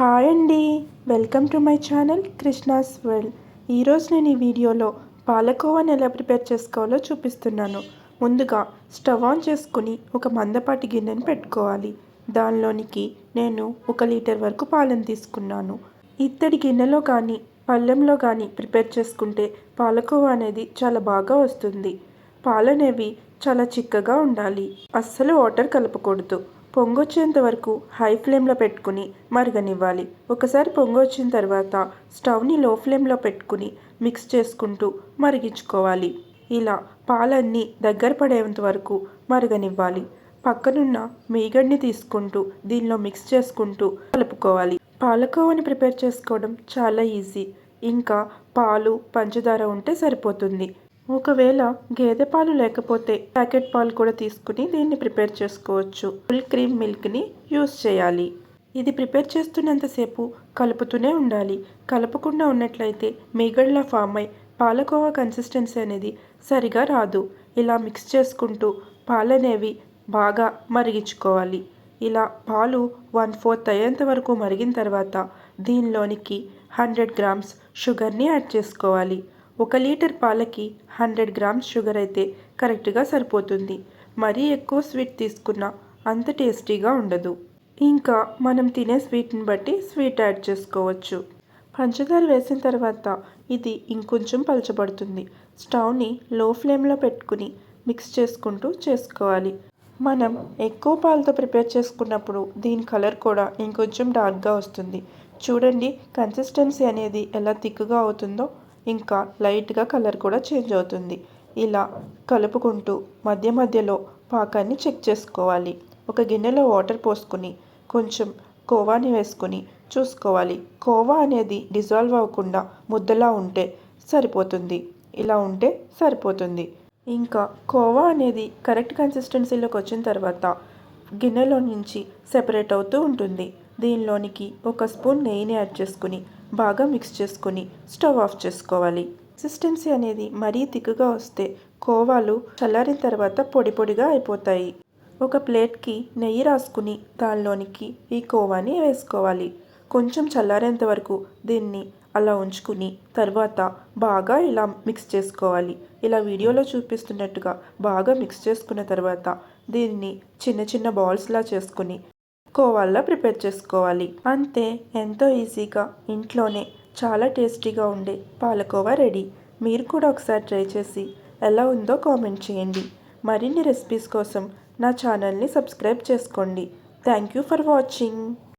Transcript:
Hi అండి. Welcome to my channel Krishna's world. ఈరోజు నేను ఈ వీడియోలో పాలకోవాని ఎలా ప్రిపేర్ చేసుకోవాలో చూపిస్తున్నాను. ముందుగా స్టవ్ ఆన్ చేసుకుని ఒక మందపాటి గిన్నెను పెట్టుకోవాలి. దానిలోనికి నేను ఒక లీటర్ వరకు పాలను తీసుకున్నాను. ఇత్తడి గిన్నెలో కానీ పళ్ళెంలో కానీ ప్రిపేర్ చేసుకుంటే పాలకోవా అనేది చాలా బాగా వస్తుంది. పాలనేవి చాలా చిక్కగా ఉండాలి. అస్సలు వాటర్ కలపకూడదు. పొంగొచ్చేంత వరకు హై ఫ్లేమ్లో పెట్టుకుని మరగనివ్వాలి. ఒకసారి పొంగొచ్చిన తర్వాత స్టవ్ని లో ఫ్లేమ్లో పెట్టుకుని మిక్స్ చేసుకుంటూ మరిగించుకోవాలి. ఇలా పాలన్నీ దగ్గర పడేంత వరకు మరగనివ్వాలి. పక్కనున్న మీగడ్ని తీసుకుంటూ దీనిలో మిక్స్ చేసుకుంటూ కలుపుకోవాలి. పాలకోవని ప్రిపేర్ చేసుకోవడం చాలా ఈజీ ఇంకా పాలు పంచదార ఉంటే సరిపోతుంది. ఒకవేళ గేదె పాలు లేకపోతే ప్యాకెట్ పాలు కూడా తీసుకుని దీన్ని ప్రిపేర్ చేసుకోవచ్చు. ఫుల్ క్రీమ్ మిల్క్ని యూస్ చేయాలి. ఇది ప్రిపేర్ చేస్తున్నంతసేపు కలుపుతూనే ఉండాలి. కలపకుండా ఉన్నట్లయితే మీగడ్లా ఫామ్ అయి పాలకోవా కన్సిస్టెన్సీ అనేది సరిగా రాదు. ఇలా మిక్స్ చేసుకుంటూ పాలనేవి బాగా మరిగించుకోవాలి. ఇలా పాలు వన్ ఫోర్త్ అయ్యేంత వరకు మరిగిన తర్వాత దీనిలోనికి హండ్రెడ్ గ్రామ్స్ షుగర్ని యాడ్ చేసుకోవాలి. ఒక లీటర్ పాలకి హండ్రెడ్ గ్రామ్స్ షుగర్ అయితే కరెక్ట్గా సరిపోతుంది. మరీ ఎక్కువ స్వీట్ తీసుకున్నా అంత టేస్టీగా ఉండదు. ఇంకా మనం తినే స్వీట్ని బట్టి స్వీట్ యాడ్ చేసుకోవచ్చు. పంచదార వేసిన తర్వాత ఇది ఇంకొంచెం పలచబడుతుంది. స్టవ్ని లో ఫ్లేమ్లో పెట్టుకుని మిక్స్ చేసుకుంటూ చేసుకోవాలి. మనం ఎక్కువ పాలతో ప్రిపేర్ చేసుకున్నప్పుడు దీని కలర్ కూడా ఇంకొంచెం డార్క్గా వస్తుంది. చూడండి కన్సిస్టెన్సీ అనేది ఎలా తిక్కుగా అవుతుందో ఇంకా లైట్గా కలర్ కూడా చేంజ్ అవుతుంది. ఇలా కలుపుకుంటూ మధ్య మధ్యలో పాకాన్ని చెక్ చేసుకోవాలి. ఒక గిన్నెలో వాటర్ పోసుకుని కొంచెం కోవాని వేసుకుని చూసుకోవాలి. కోవా అనేది డిజాల్వ్ అవ్వకుండా ముద్దలా ఉంటే సరిపోతుంది. ఇలా ఉంటే సరిపోతుంది. ఇంకా కోవా అనేది కరెక్ట్ కన్సిస్టెన్సీలోకి వచ్చిన తర్వాత గిన్నెలో నుంచి సెపరేట్ అవుతూ ఉంటుంది. దీనిలోనికి ఒక స్పూన్ నెయ్యిని యాడ్ చేసుకుని బాగా మిక్స్ చేసుకొని స్టవ్ ఆఫ్ చేసుకోవాలి. కన్సిస్టెన్సీ అనేది మరీ తిక్కుగా వస్తే కోవాలు చల్లారిన తర్వాత పొడి పొడిగా అయిపోతాయి. ఒక ప్లేట్కి నెయ్యి రాసుకుని దానిలోనికి ఈ కోవాని వేసుకోవాలి. కొంచెం చల్లారేంత వరకు దీన్ని అలా ఉంచుకుని తర్వాత బాగా ఇలా మిక్స్ చేసుకోవాలి. ఇలా వీడియోలో చూపిస్తున్నట్టుగా బాగా మిక్స్ చేసుకున్న తర్వాత దీన్ని చిన్న చిన్న బాల్స్లా చేసుకుని కోవాల్లో ప్రిపేర్ చేసుకోవాలి. అంతే ఎంతో ఈజీగా. ఇంట్లోనే. చాలా టేస్టీగా ఉండే. పాలకోవా రెడీ. మీరు కూడా ఒకసారి ట్రై చేసి ఎలా ఉందో కామెంట్ చేయండి. మరిన్ని రెసిపీస్ కోసం నా ఛానల్ని సబ్స్క్రైబ్ చేసుకోండి. Thank you for watching.